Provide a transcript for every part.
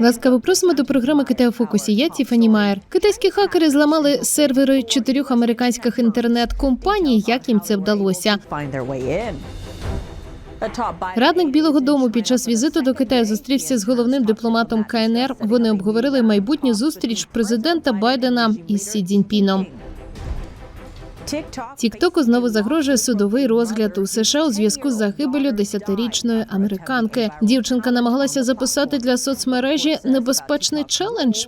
Ласкаво просимо до програми Китай у фокусі. Я Тіфані Майер. Китайські хакери зламали сервери чотирьох американських інтернет-компаній. Як їм це вдалося? Радник Білого Дому під час візиту до Китаю зустрівся з головним дипломатом КНР. Вони обговорили майбутню зустріч президента Байдена із Сі Цзіньпіном. Тіктоку знову загрожує судовий розгляд у США у зв'язку з загибелю десятирічної американки. Дівчинка намагалася записати для соцмережі небезпечний челендж.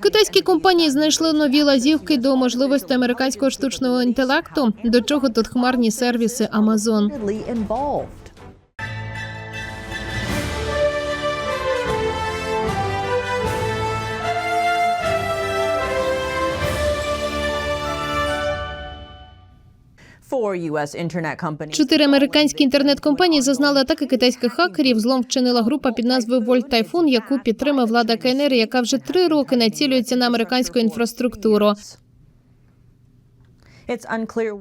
Китайські компанії знайшли нові лазівки до можливостей американського штучного інтелекту. До чого тут хмарні сервіси Amazon. Чотири американські інтернет-компанії зазнали атаки китайських хакерів. Злом вчинила група під назвою Вольт Тайфун, яку підтримує влада КНР, яка вже три роки націлюється на американську інфраструктуру.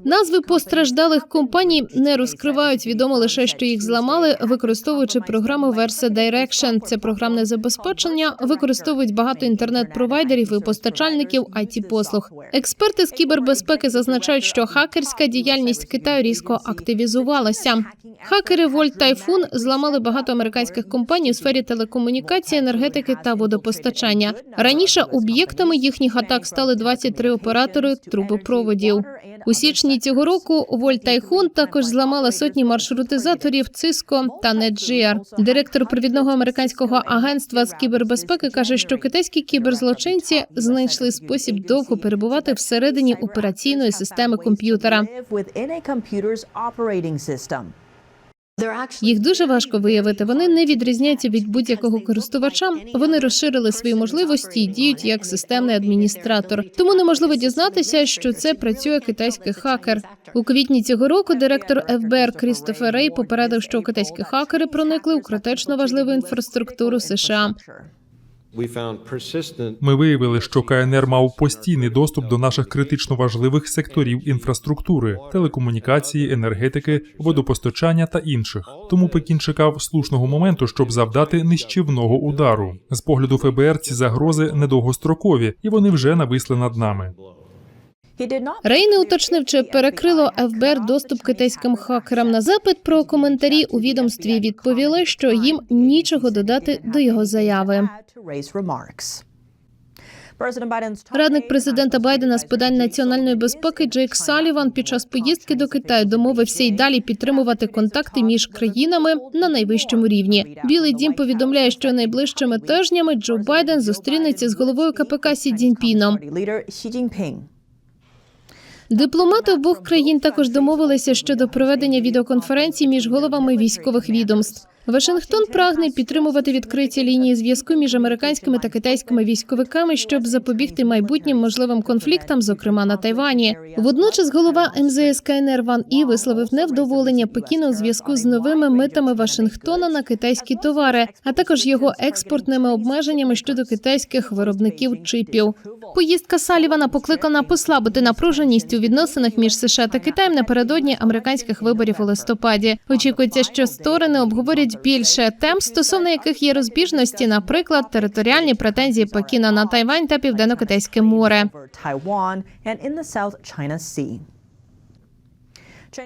Назви постраждалих компаній не розкривають. Відомо лише, що їх зламали, використовуючи програму Versa Direction. Це програмне забезпечення. Використовують багато інтернет-провайдерів і постачальників it послуг. Експерти з кібербезпеки зазначають, що хакерська діяльність Китаю різко активізувалася. Хакери Volt Typhoon зламали багато американських компаній у сфері телекомунікації, енергетики та водопостачання. Раніше об'єктами їхніх атак стали 23 оператори трубопроводів. У січні цього року Воль тайхун також зламала сотні маршрутизаторів Cisco та NetGear. Директор провідного американського агентства з кібербезпеки каже, що китайські кіберзлочинці знайшли спосіб довго перебувати всередині операційної системи комп'ютера. Їх дуже важко виявити. Вони не відрізняються від будь-якого користувача. Вони розширили свої можливості і діють як системний адміністратор. Тому неможливо дізнатися, що це працює китайський хакер. У квітні цього року директор ФБР Крістофер Рей попередив, що китайські хакери проникли у критично важливу інфраструктуру США. Ми виявили, що КНР мав постійний доступ до наших критично важливих секторів інфраструктури, телекомунікації, енергетики, водопостачання та інших. Тому Пекін чекав слушного моменту, щоб завдати нищівного удару. З погляду ФБР ці загрози недовгострокові, і вони вже нависли над нами. Рей уточнив, чи перекрило ФБР доступ китайським хакерам на запит про коментарі у відомстві. Відповіли, що їм нічого додати до його заяви. Радник президента Байдена з питань національної безпеки Джейк Саліван під час поїздки до Китаю домовився й далі підтримувати контакти між країнами на найвищому рівні. Білий дім повідомляє, що найближчими тижнями Джо Байден зустрінеться з головою КПК Сі Цзіньпіном. Дипломати обох країн також домовилися щодо проведення відеоконференції між головами військових відомств. Вашингтон прагне підтримувати відкриті лінії зв'язку між американськими та китайськими військовиками, щоб запобігти майбутнім можливим конфліктам, зокрема на Тайвані. Водночас голова МЗС КНР Ван І висловив невдоволення Пекіну у зв'язку з новими митами Вашингтона на китайські товари, а також його експортними обмеженнями щодо китайських виробників чипів. Поїздка Салівана покликана послабити напруженість у відносинах між США та Китаєм напередодні американських виборів у листопаді. Очікується, що сторони обговорять більше тем, стосовно яких є розбіжності, наприклад, територіальні претензії Пекіна на Тайвань та Південно-Китайське море.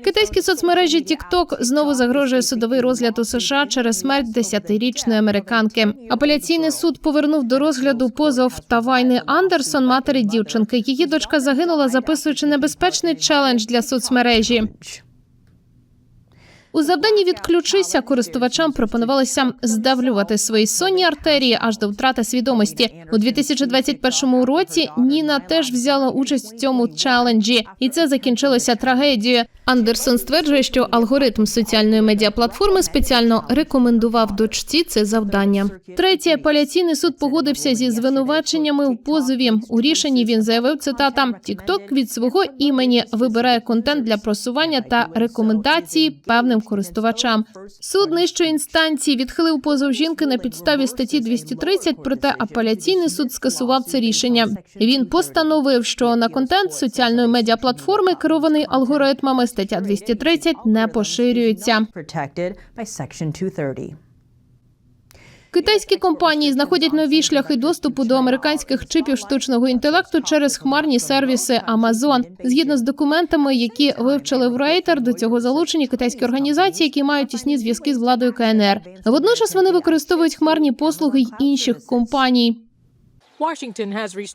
Китайські соцмережі TikTok знову загрожує судовий розгляд у США через смерть десятирічної американки. Апеляційний суд повернув до розгляду позов Тавайни Андерсон, матері дівчинки. Її дочка загинула, записуючи небезпечний челендж для соцмережі. У завданні відключися користувачам пропонувалося здавлювати свої сонні артерії аж до втрати свідомості. У 2021 році Ніна теж взяла участь в цьому челенджі, і це закінчилося трагедією. Андерсон стверджує, що алгоритм соціальної медіаплатформи спеціально рекомендував дочці це завдання. Третє апеляційний суд погодився зі звинуваченнями у позові. У рішенні він заявив цитата: TikTok від свого імені вибирає контент для просування та рекомендації певним користувачам. Суд нижчої інстанції відхилив позов жінки на підставі статті 230, проте апеляційний суд скасував це рішення. Він постановив, що на контент соціальної медіаплатформи керований алгоритмами стаття 230 не поширюється. Китайські компанії знаходять нові шляхи доступу до американських чипів штучного інтелекту через хмарні сервіси Amazon. Згідно з документами, які вивчили в Рейтер, до цього залучені китайські організації, які мають тісні зв'язки з владою КНР. Водночас вони використовують хмарні послуги й інших компаній.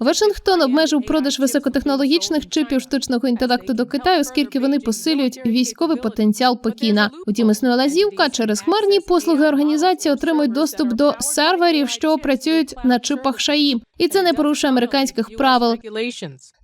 Вашингтон обмежив продаж високотехнологічних чипів штучного інтелекту до Китаю, оскільки вони посилюють військовий потенціал Пекіна. Утім, існує лазівка через хмарні послуги організації отримують доступ до серверів, що працюють на чипах ШАІ, і це не порушує американських правил.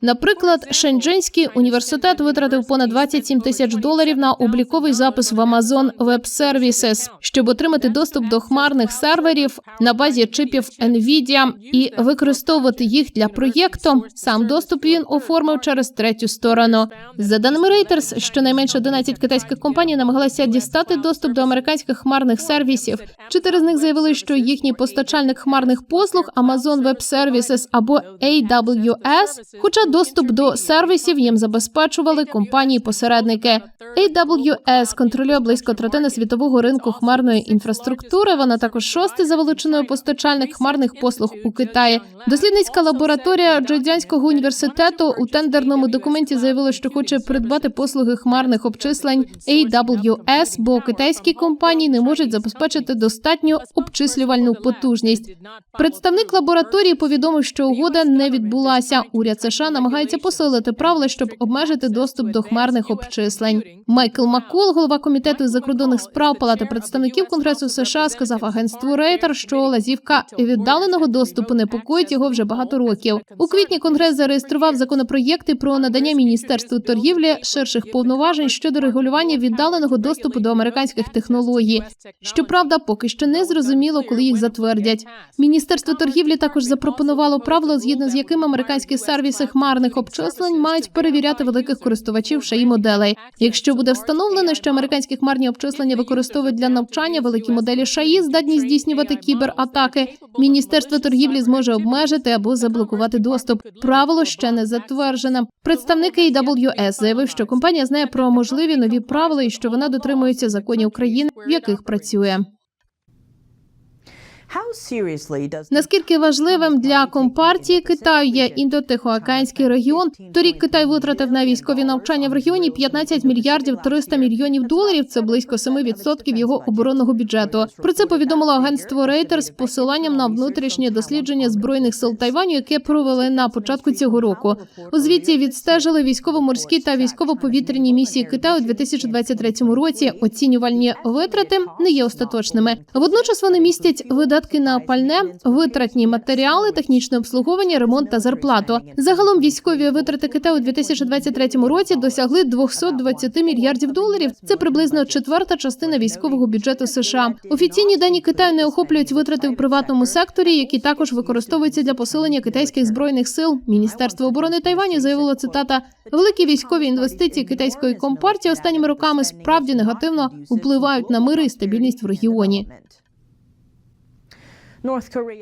Наприклад, Шендженський університет витратив понад 27 тисяч доларів на обліковий запис в Amazon Web Services, щоб отримати доступ до хмарних серверів на базі чипів NVIDIA і використовувати їх для проєкту. Сам доступ він оформив через третю сторону. За даними Reuters, щонайменше 11 китайських компаній намагалися дістати доступ до американських хмарних сервісів. Чотири з них заявили, що їхній постачальник хмарних послуг Amazon Web Services або AWS, хоча доступ до сервісів їм забезпечували компанії-посередники. AWS контролює близько третини світового ринку хмарної інфраструктури. Вона також шостий за величиною постачальник хмарних послуг у Китаї. Дослідницька лабораторія Джойдзянського університету у тендерному документі заявила, що хоче придбати послуги хмарних обчислень AWS, бо китайські компанії не можуть забезпечити достатню обчислювальну потужність. Представник лабораторії повідомив, що угода не відбулася. Уряд США намагається посилити правила, щоб обмежити доступ до хмарних обчислень. Майкл Маккол, голова комітету із закордонних справ Палати представників Конгресу США, сказав агентству Рейтер, що лазівка віддаленого доступу непокоїть його вже багато років. У квітні конгрес зареєстрував законопроєкти про надання міністерству торгівлі ширших повноважень щодо регулювання віддаленого доступу до американських технологій. Щоправда, поки що не зрозуміло, коли їх затвердять. Міністерство торгівлі також запропонувало правило, згідно з яким американські сервіси хмарних обчислень мають перевіряти великих користувачів шаї моделей. Якщо буде встановлено, що американські хмарні обчислення використовують для навчання великі моделі шаї, здатні здійснювати кібератаки. Міністерство торгівлі зможе обмежити або заблокувати доступ. Правило ще не затверджене. Представник AWS заявив, що компанія знає про можливі нові правила і що вона дотримується законів країн, в яких працює. Наскільки важливим для компартії Китаю є індотихоокеанський регіон? Торік Китай витратив на військові навчання в регіоні 15 мільярдів 300 мільйонів доларів. Це близько 7% його оборонного бюджету. Про це повідомило агентство Reuters з посиланням на внутрішнє дослідження збройних сил Тайваню, яке провели на початку цього року. У звіті відстежили військово-морські та військово-повітряні місії Китаю у 2023 році. Оцінювальні витрати не є остаточними. Водночас вони містять видатки на пальне, витратні матеріали, технічне обслуговування, ремонт та зарплату. Загалом військові витрати Китаю у 2023 році досягли 220 мільярдів доларів. Це приблизно четверта частина військового бюджету США. Офіційні дані Китаю не охоплюють витрати в приватному секторі, які також використовуються для посилення китайських збройних сил. Міністерство оборони Тайваню заявило цитата: великі військові інвестиції китайської компартії останніми роками справді негативно впливають на мир і стабільність в регіоні.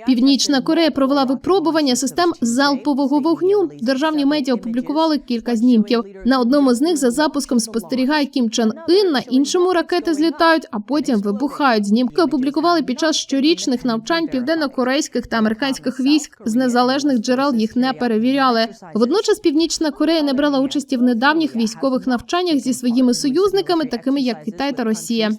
Північна Корея провела випробування систем залпового вогню. Державні медіа опублікували кілька знімків. На одному з них за запуском спостерігає Кім Чен Ін, на іншому ракети злітають, а потім вибухають. Знімки опублікували під час щорічних навчань південно-корейських та американських військ. З незалежних джерел їх не перевіряли. Водночас Північна Корея не брала участі в недавніх військових навчаннях зі своїми союзниками, такими як Китай та Росія.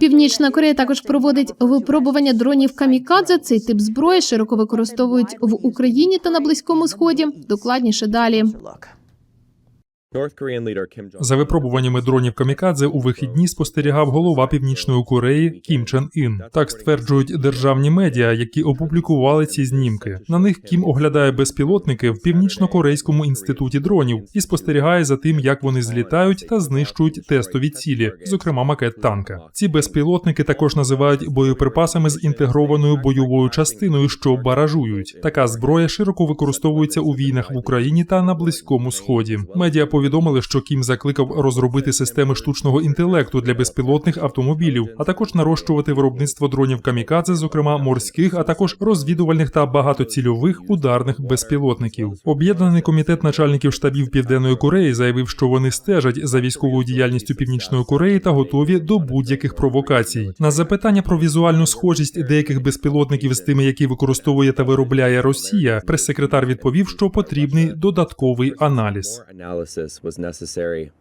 Північна Корея також проводить випробування дронів камікадзе. Цей тип зброї широко використовують в Україні та на близькому сході. Докладніше далі. За випробуваннями дронів камікадзе у вихідні спостерігав голова Північної Кореї Кім Чен Ін. Так стверджують державні медіа, які опублікували ці знімки. На них Кім оглядає безпілотники в північно-корейському інституті дронів і спостерігає за тим, як вони злітають та знищують тестові цілі, зокрема макет танка. Ці безпілотники також називають боєприпасами з інтегрованою бойовою частиною, що баражують. Така зброя широко використовується у війнах в Україні та на близькому сході. Медіа повідомили, що Кім закликав розробити системи штучного інтелекту для безпілотних автомобілів, а також нарощувати виробництво дронів камікадзе, зокрема морських, а також розвідувальних та багатоцільових ударних безпілотників. Об'єднаний комітет начальників штабів Південної Кореї заявив, що вони стежать за військовою діяльністю Північної Кореї та готові до будь-яких провокацій. На запитання про візуальну схожість деяких безпілотників з тими, які використовує та виробляє Росія, прес-секретар відповів, що потрібний додатковий аналіз. was necessary.